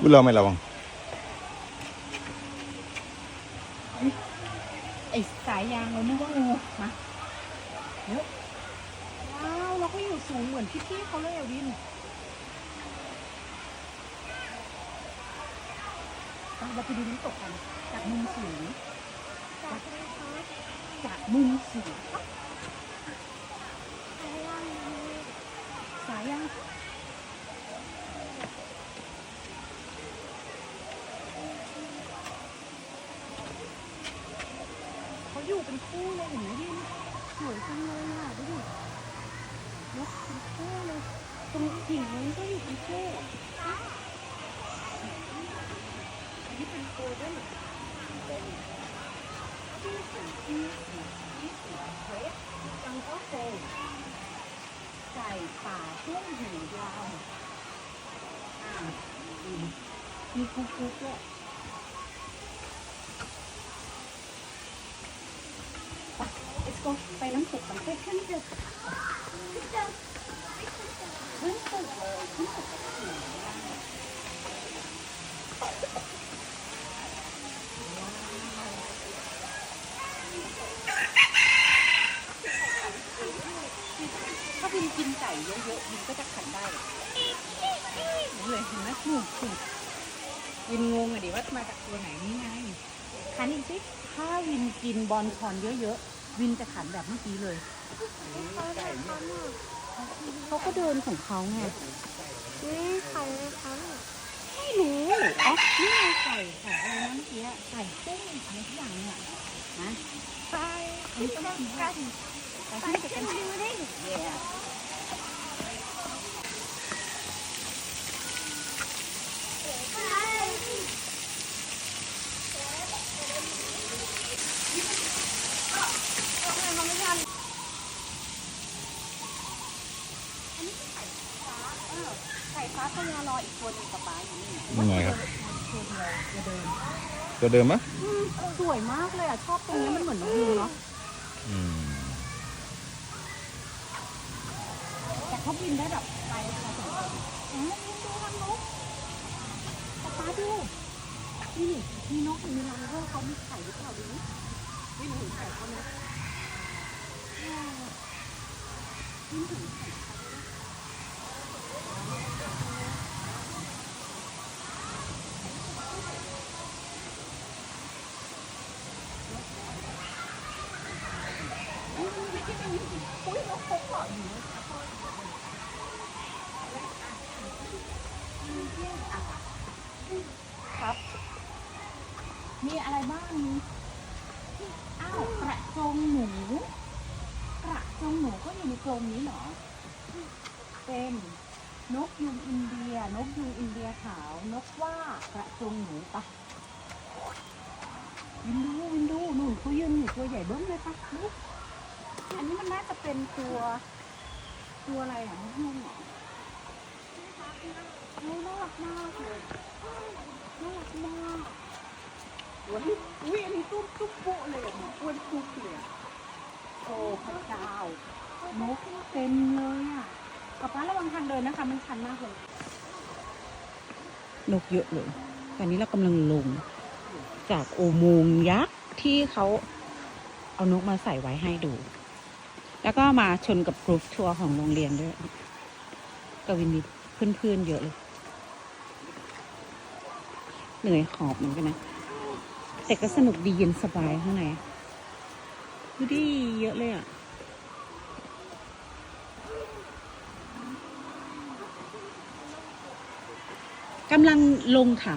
Belum main lawang. Ê, cái giang rồi nó có ngu mà. nhớ. ไม่ระวังไอสายยางเรานึกว่างูมาเยอะว้าวเราก็อยู่สูงเหมือนพี่ๆเขาเลยอะวินไปเราไปดูน้ำตกกันจากมุมสูงจากมุมสูงครับสายยางเขาอยู่เป็นคู่เลยเห็นไหมวินสวยจังเลยอะดูดินก เท่เลยตรงกิ่งนั้นก็อยู่เป็นคู่อันนี้เป็นโกลเด้นเป็นที่สีที่สีที่สีเรดจังก็โฟไก่ป่าช่วงหูยาวอ่าอืมมีกุ๊กกุ๊กด้วยไป let's go ไปน้ำตกกันไปขึ้นเถอะขึ้นเถอะขึ้นตึกเลยขึ้นตึกสวยมากถ้าวินกินไก่เยอะๆวินก็จะขันได้รู้เลยเห็นไหมหนูถูกวินงงอะดิว่ามาจากตัวไหนนี่ไงขันอีกสิถ้าวินกินบอลคอนเยอะๆ วินจะขันแบบเมื่อกี้เลยเขาก็เดินของเขาไงนี่ใครนะคะไม่รู้อ๋อนี่ไงไก่ไก่อะไรนะเมื่อกี้อะไก่กุ้งอะไรทุกอย่างเนี่ยนะไปอันนี้ต้องกินกันไปไปที่จะกักันนดูดิ เย่ไก่ฟ้าพญารออีกตัวหนึ่งกับป้าอยู่นี่ยังไงครับ ตัวเดียวตัวเดิมตัวเดิมมะอืมสวยมากเลยอะชอบตรงนี้มันเหมือนนกยูงเนาะอืมแต่เขาบินได้แบบไกลพอสมควรอ๋อดูดูรังนกป๊าป๊าดูนี่มีนกอยู่ในรังด้วยเขามีไข่หรือเปล่าดูนี่ไม่เห็นไข่เขานะว้าวไม่เห็นไข่เขานะอุ๊ยอุ๊ยนกพกเหรออยู่นะ ครับ มีอะไรบ้างมีอ้าวกระจงหนูกระจงหนูก็อยู่ในกรงนี้เหรอ เป็นนกยูงอินเดีย นกยูงอินเดียขาว นกว่ากระจงหนูปะวินดูวินดูหนูเขายืนอยู่ตัวใหญ่เบิ้มเลยปะ อันนี้มันน่าจะเป็นตัวตัวอะไรอะนกยูงหรอน่ารักมากเลยน่ารักมากอุ้ยอุ้ยอันนี้ตุ้มตุ้มโปะเลยอะเหมือนอ้วนทุกเลยอะโอ้พระเจ้านกเต็มเลยอะป๊าป๊าระวังทางเดินนะคะ มันชันมากเลยนกเยอะเลยตอนนี้เรากำลังลง จากโอโมงยักษ์ที่เขาเอานกมาใส่ไว้ให้ดู แล้วก็มาชนกับกรุ๊ปทัวร์ของโรงเรียนด้วยกวินมีเพื่อนๆเยอะเลย เหนื่อยหอบเหมือนกันนะ แต่ก็สนุกดีเย็นสบายข้างในดูดิเยอะเลยอะกำลังลงค่ะ